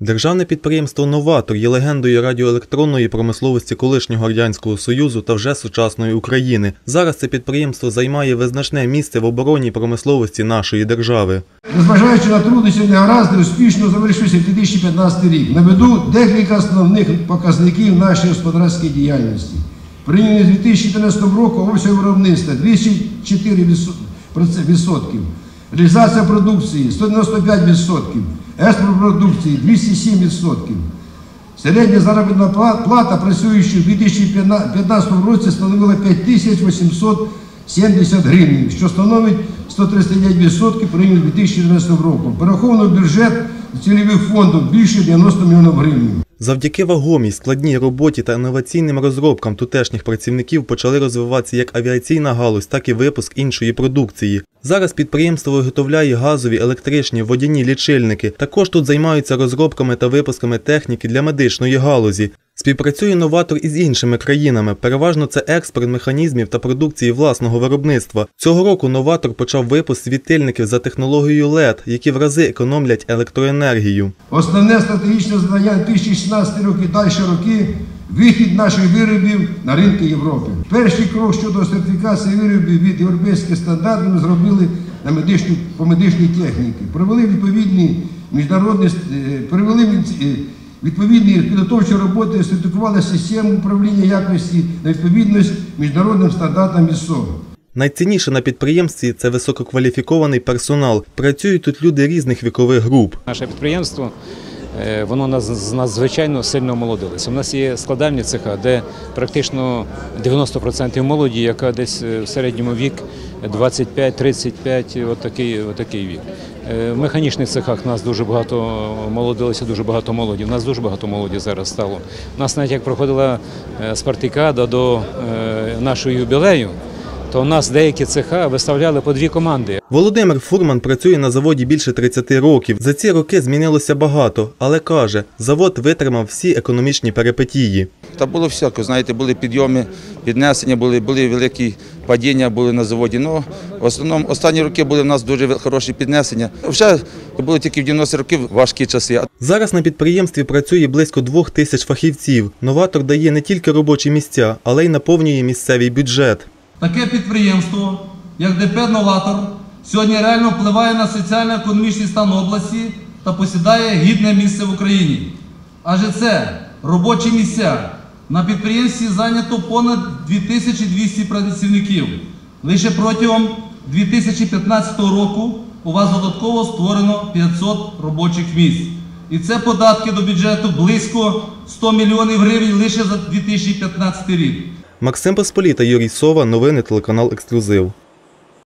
Державне підприємство Новатор є легендою радіоелектронної промисловості колишнього радянського союзу та вже сучасної України. Зараз це підприємство займає визначне місце в оборонній промисловості нашої держави. Незважаючи на труднощі негаразди, успішно завершився 2015 рік. Наведу декілька основних показників нашої господарської діяльності. Прийняли з 2014 року обсяг виробництва 204 відсотків. Реалізація продукції 195%, експорт продукції 207%. відсотків. Середня заробітна плата працюючи в 2015 році становила 5870 гривень, що становить 139% порівняно з 2014 роком. Перераховано в бюджет цільових фондів більше 90 мільйонів гривень. Завдяки вагомій, складній роботі та інноваційним розробкам тутешніх працівників почали розвиватися як авіаційна галузь, так і випуск іншої продукції. Зараз підприємство виготовляє газові, електричні, водяні лічильники. Також тут займаються розробками та випусками техніки для медичної галузі. Співпрацює новатор із іншими країнами. Переважно це експорт механізмів та продукції власного виробництва. Цього року новатор почав випуск світильників за технологією LED, які в рази економлять електроенергію. Основне стратегічне завдання 2016 роки і далі роки вихід наших виробів на ринки Європи. Перший крок щодо сертифікації виробів від європейських стандартів ми зробили на медичну, по медичній техніці. Провели відповідні міжнародні е, провели е, відповідні підготовчі роботи, сертифікували систему управління якості на відповідність міжнародним стандартам ІСО. Найцінніше на підприємстві це висококваліфікований персонал. Працюють тут люди різних вікових груп. Наше підприємство воно нас надзвичайно сильно омолодилося. У нас є складальні цеха, де практично 90% молоді, яка десь е, в середньому вік 25-35, от такий, от такий вік. Е, В механічних цехах нас дуже багато молодилося, дуже багато молоді. У нас дуже багато молоді зараз стало. У нас навіть як проходила е, спартакіада до е, нашого юбілею, то у нас деякі цеха виставляли по дві команди. Володимир Фурман працює на заводі більше 30 років. За ці роки змінилося багато, але каже, завод витримав всі економічні перипетії. Та було всяке, знаєте, були підйоми, піднесення, були, були великі падіння були на заводі. Ну, в основному останні роки були в нас дуже хороші піднесення. Вже були тільки в 90 років важкі часи. Зараз на підприємстві працює близько двох тисяч фахівців. Новатор дає не тільки робочі місця, але й наповнює місцевий бюджет. Таке підприємство, як ДП «Новатор», сьогодні реально впливає на соціально-економічний стан області та посідає гідне місце в Україні. Адже це робочі місця. На підприємстві зайнято понад 2200 працівників. Лише протягом 2015 року у вас додатково створено 500 робочих місць. І це податки до бюджету близько 100 мільйонів гривень лише за 2015 рік. Максим Посполіта, Юрій Сова, новини телеканал Ексклюзив.